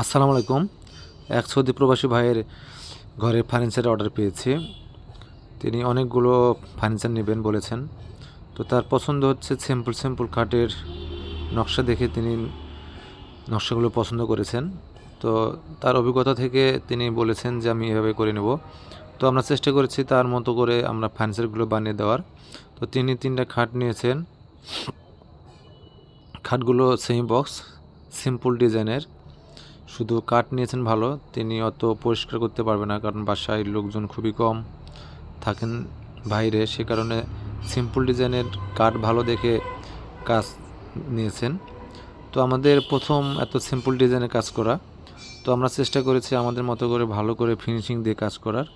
আসসালামু আলাইকুম। এক সৌদি প্রবাসী ভাইয়ের ঘরে ফার্নিচারের অর্ডার পেয়েছি। তিনি অনেকগুলো ফার্নিচার নেবেন বলেছেন। তো তার পছন্দ হচ্ছে সিম্পল সিম্পল খাটের নকশা দেখে তিনি নকশাগুলো পছন্দ করেছেন। তো তার অভিজ্ঞতা থেকে তিনি বলেছেন যে, আমি এভাবে করে নেব। তো আমরা চেষ্টা করেছি তার মতো করে আমরা ফার্নিচারগুলো বানিয়ে দেওয়ার। তো তিনি তিনটা খাট নিয়েছেন। খাটগুলো সেমি বক্স সিম্পল ডিজাইনের শুধু কাঠ নিয়েছেন ভালো, তিনি অত পরিষ্কার করতে পারবে না, কারণ বাসায় লোকজন খুবই কম থাকেন বাইরে। সে কারণে সিম্পল ডিজাইনের কাঠ ভালো দেখে কাজ নিয়েছেন। তো আমাদের প্রথম এত সিম্পল ডিজাইনের কাজ করা। তো আমরা চেষ্টা করেছি আমাদের মতো করে ভালো করে ফিনিশিং দিয়ে কাজ করার।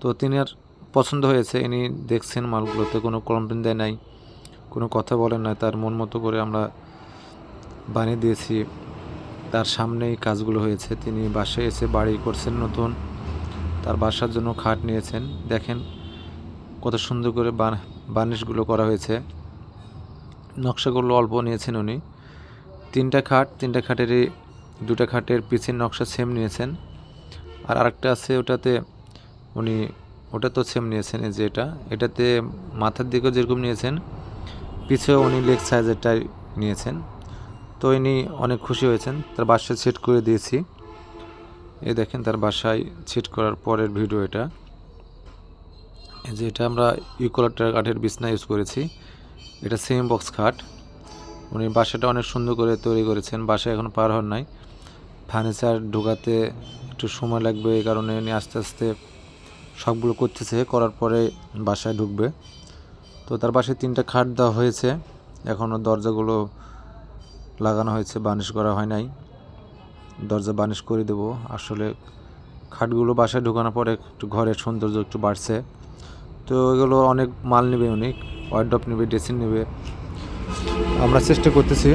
তো তিনি আর পছন্দ হয়েছে, ইনি দেখছেন মালগুলোতে, কোনো কমপ্লেন দেয় নাই, কোনো কথা বলেন নাই, তার মন মতো করে আমরা বানিয়ে দিয়েছি। তার সামনেই কাজগুলো হয়েছে। তিনি বাসায় এসে বাড়ি করছেন নতুন। তার বাসার জন্য খাট নিয়েছেন। দেখেন কত সুন্দর করে বার্নিশগুলো করা হয়েছে। নকশাগুলো অল্প নিয়েছেন উনি। তিনটা খাট, তিনটা খাটেরই, দুটা খাটের পিছের নকশা সেম নিয়েছেন। আর আরেকটা আছে ওটাতে উনি, ওটা তো সেম নিয়েছেন যে এটা। এটাতে মাথার দিকেও যেরকম নিয়েছেন, পিছেও উনি লেগ সাইজেরটাই নিয়েছেন। তো ইনি অনেক খুশি হয়েছেন। তার বাসায় সেট করে দিয়েছি। এই দেখেন, তার বাসায় সেট করার পরের ভিডিও এটা। যে এটা আমরা ইউকোলাটার কাঠের বিছনা ইউজ করেছি। এটা সেম বক্স খাট। উনি বাসাটা অনেক সুন্দর করে তৈরি করেছেন। বাসায় এখন পার হন নাই। ফার্নিচার ঢোকাতে একটু সময় লাগবে, এই কারণে উনি আস্তে আস্তে সবগুলো করতেছে। করার পরে বাসায় ঢুকবে। তো তার বাসায় তিনটা খাট দেওয়া হয়েছে। এখনও দরজাগুলো লাগানো হয়েছে, বানিশ করা হয় নাই। দরজা বানিশ করে দেবো। আসলে খাটগুলো বাসায় ঢোকানোর পরে একটু ঘরের সৌন্দর্য একটু বাড়ছে। তো এগুলো অনেক মাল নেবে অনেক ওয়ার্ডপ নেবে ড্রেসিং নেবে। আমরা চেষ্টা করতেছি।